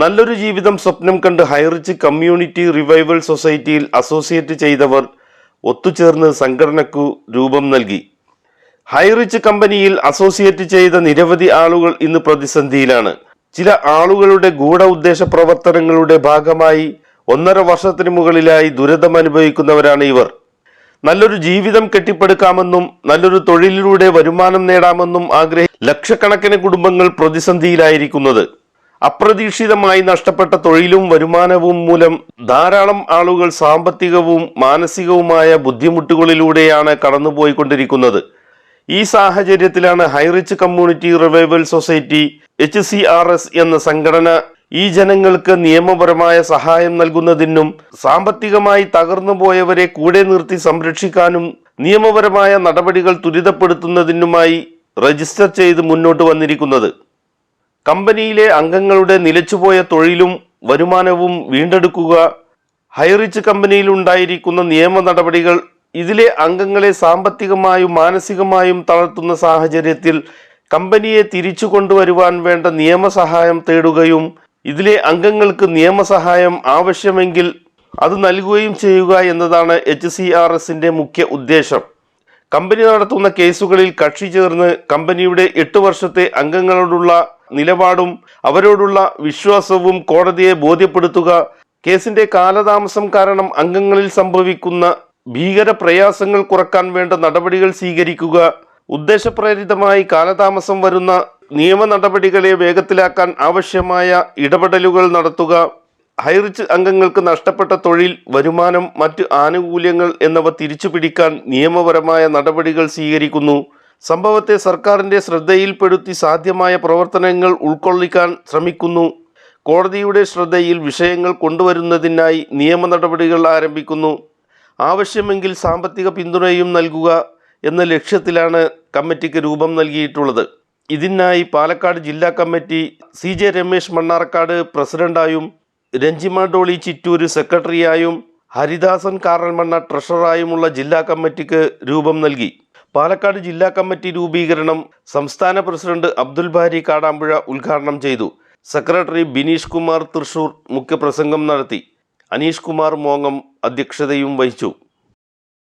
നല്ലൊരു ജീവിതം സ്വപ്നം കണ്ട് ഹൈറിച്ച് കമ്മ്യൂണിറ്റി റിവൈവൽ സൊസൈറ്റിയിൽ അസോസിയേറ്റ് ചെയ്തവർ ഒത്തുചേർന്ന് സംഘടനക്കു രൂപം നൽകി. ഹൈറിച്ച് കമ്പനിയിൽ അസോസിയേറ്റ് ചെയ്ത നിരവധി ആളുകൾ ഇന്ന് പ്രതിസന്ധിയിലാണ്. ചില ആളുകളുടെ ഗൂഢ ഉദ്ദേശ പ്രവർത്തനങ്ങളുടെ ഭാഗമായി ഒന്നര വർഷത്തിന് മുകളിലായി ദുരിതം അനുഭവിക്കുന്നവരാണ് ഇവർ. നല്ലൊരു ജീവിതം കെട്ടിപ്പടുക്കാമെന്നും നല്ലൊരു തൊഴിലിലൂടെ വരുമാനം നേടാമെന്നും ആഗ്രഹി ലക്ഷക്കണക്കിന് കുടുംബങ്ങൾ പ്രതിസന്ധിയിലായിരിക്കുന്നത്. അപ്രതീക്ഷിതമായി നഷ്ടപ്പെട്ട തൊഴിലും വരുമാനവും മൂലം ധാരാളം ആളുകൾ സാമ്പത്തികവും മാനസികവുമായ ബുദ്ധിമുട്ടുകളിലൂടെയാണ് കടന്നുപോയിക്കൊണ്ടിരിക്കുന്നത്. ഈ സാഹചര്യത്തിലാണ് Highrich community revival society H C R S എന്ന സംഘടന ഈ ജനങ്ങൾക്ക് നിയമപരമായ സഹായം നൽകുന്നതിനും സാമ്പത്തികമായി തകർന്നുപോയവരെ കൂടെ നിർത്തി സംരക്ഷിക്കാനും നിയമപരമായ നടപടികൾ ത്വരിതപ്പെടുത്തുന്നതിനുമായി രജിസ്റ്റർ ചെയ്ത് മുന്നോട്ട് വന്നിരിക്കുന്നത്. കമ്പനിയിലെ അംഗങ്ങളുടെ നിലച്ചുപോയ തൊഴിലും വരുമാനവും വീണ്ടെടുക്കുക ഹൈറിച്ച് കമ്പനിയിൽ ഉണ്ടായിരിക്കുന്ന നിയമ നടപടികൾ ഇതിലെ അംഗങ്ങളെ സാമ്പത്തികമായും മാനസികമായും തളർത്തുന്ന സാഹചര്യത്തിൽ കമ്പനിയെ തിരിച്ചു കൊണ്ടുവരുവാൻ വേണ്ട നിയമസഹായം തേടുകയും ഇതിലെ അംഗങ്ങൾക്ക് നിയമസഹായം ആവശ്യമെങ്കിൽ അത് നൽകുകയും ചെയ്യുക എന്നതാണ് എച്ച് സി ആർ എസിന്റെ മുഖ്യ ഉദ്ദേശം. കമ്പനി നടത്തുന്ന കേസുകളിൽ കക്ഷി ചേർന്ന് കമ്പനിയുടെ എട്ട് വർഷത്തെ അംഗങ്ങളോടുള്ള നിലപാടും അവരോടുള്ള വിശ്വാസവും കോടതിയെ ബോധ്യപ്പെടുത്തുക കേസിന്റെ കാലതാമസം കാരണം അംഗങ്ങളിൽ സംഭവിക്കുന്ന ഭീകര പ്രയാസങ്ങൾ കുറയ്ക്കാൻ വേണ്ട നടപടികൾ സ്വീകരിക്കുക ഉദ്ദേശപ്രേരിതമായി കാലതാമസം വരുന്ന നിയമ നടപടികളെ വേഗത്തിലാക്കാൻ ആവശ്യമായ ഇടപെടലുകൾ നടത്തുക ഹൈറിച്ച് അംഗങ്ങൾക്ക് നഷ്ടപ്പെട്ട തൊഴിൽ വരുമാനം മറ്റ് ആനുകൂല്യങ്ങൾ എന്നിവ തിരിച്ചുപിടിക്കാൻ നിയമപരമായ നടപടികൾ സ്വീകരിക്കുന്നു. സംഭവത്തെ സർക്കാരിന്റെ ശ്രദ്ധയിൽപ്പെടുത്തി സാധ്യമായ പ്രവർത്തനങ്ങൾ ഉൾക്കൊള്ളിക്കാൻ ശ്രമിക്കുന്നു. കോടതിയുടെ ശ്രദ്ധയിൽ വിഷയങ്ങൾ കൊണ്ടുവരുന്നതിനായി നിയമ നടപടികൾ ആരംഭിക്കുന്നു. ആവശ്യമെങ്കിൽ സാമ്പത്തിക പിന്തുണയും നൽകുക എന്ന ലക്ഷ്യത്തിലാണ് കമ്മിറ്റിക്ക് രൂപം നൽകിയിട്ടുള്ളത്. ഇതിനായി പാലക്കാട് ജില്ലാ committee C J Ramesh Mannarkkad പ്രസിഡന്റായും Ranjima Dolly Chittur സെക്രട്ടറിയായും ഹരിദാസൻ കാറൽമണ്ണ ട്രഷററായുമുള്ള ജില്ലാ കമ്മിറ്റിക്ക് രൂപം നൽകി. പാലക്കാട് ജില്ലാ കമ്മിറ്റി രൂപീകരണം സംസ്ഥാന പ്രസിഡന്റ് അബ്ദുൽ ബാരി കാടാമ്പുഴ ഉദ്ഘാടനം ചെയ്തു. സെക്രട്ടറി ബിനീഷ് കുമാർ തൃശൂർ മുഖ്യപ്രസംഗം നടത്തി. അനീഷ് കുമാർ മോങ്ങം അധ്യക്ഷതയും വഹിച്ചു.